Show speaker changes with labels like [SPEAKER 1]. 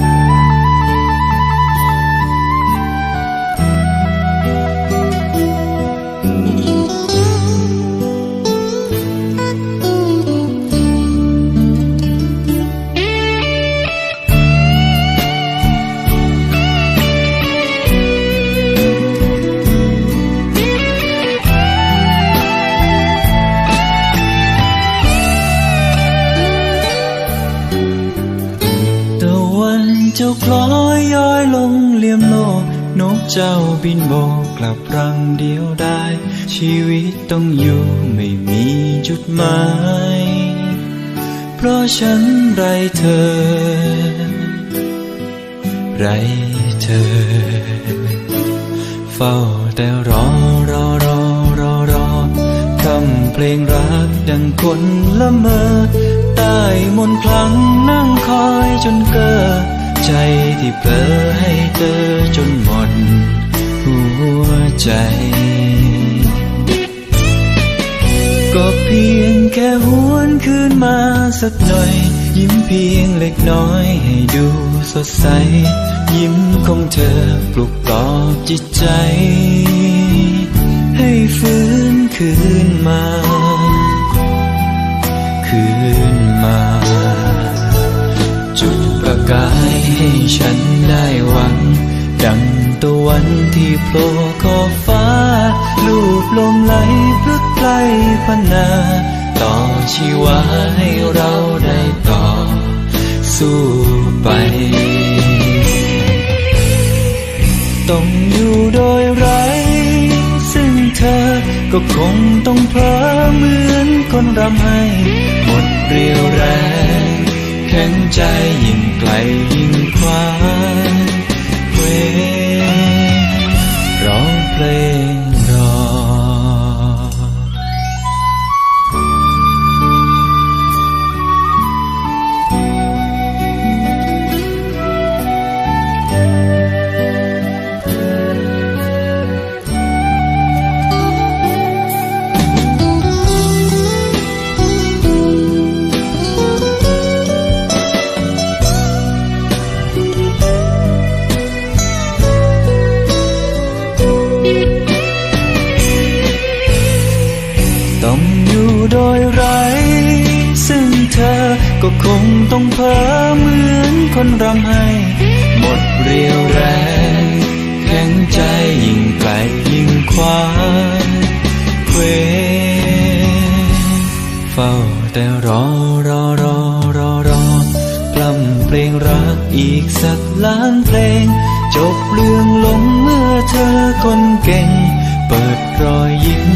[SPEAKER 1] ต เจ้าคล้อยย้อยลงเลี่ยมโลกนกเจ้าบินโบกกลับรังเดียวได้ ชีวิตต้องอยู่ไม่มีจุดหมาย เพราะฉันไรเธอ ไรเธอ เฝ้าแต่รอรอรอรอรอคำเพลงรักดังคนละเมอใต้มนคลังนั่งคอยจนเกิด ใจที่เผลอให้เธอจนหมดหัวใจ ก็เพียงแค่หวนคืนมาสักหน่อย ยิ้มเพียงเล็กน้อยให้ดูสดใส ยิ้มของเธอปลุกปลอบจิตใจ ให้ฟื้นคืนมา ตะวันที่โผล่ขอบฟ้า ลูบลมไหลพลึกไพลพันนา ต่อชีวาให้เราได้ต่อ สู้ไปต้องอยู่โดยไรซึ่งเธอก็คงต้องเพลอเหมือนคนรำให้ หมดเรียวแรงแข็งใจยิ่งไกลยิ่งคว้า เพลงรอต้อง โดยไรซึ่งเธอก็คงต้องเพ้อเหมือนคนรำให้ หมดเรียวแรงแข็งใจยิ่งไกลยิ่งคว้าเควเฝ้าแต่รอรอรอรอรอกล่ำเพลงรักอีกสักล้านเพลง จบเรื่องลงเมื่อเธอคนเก่ง เปิดรอยยิ้ม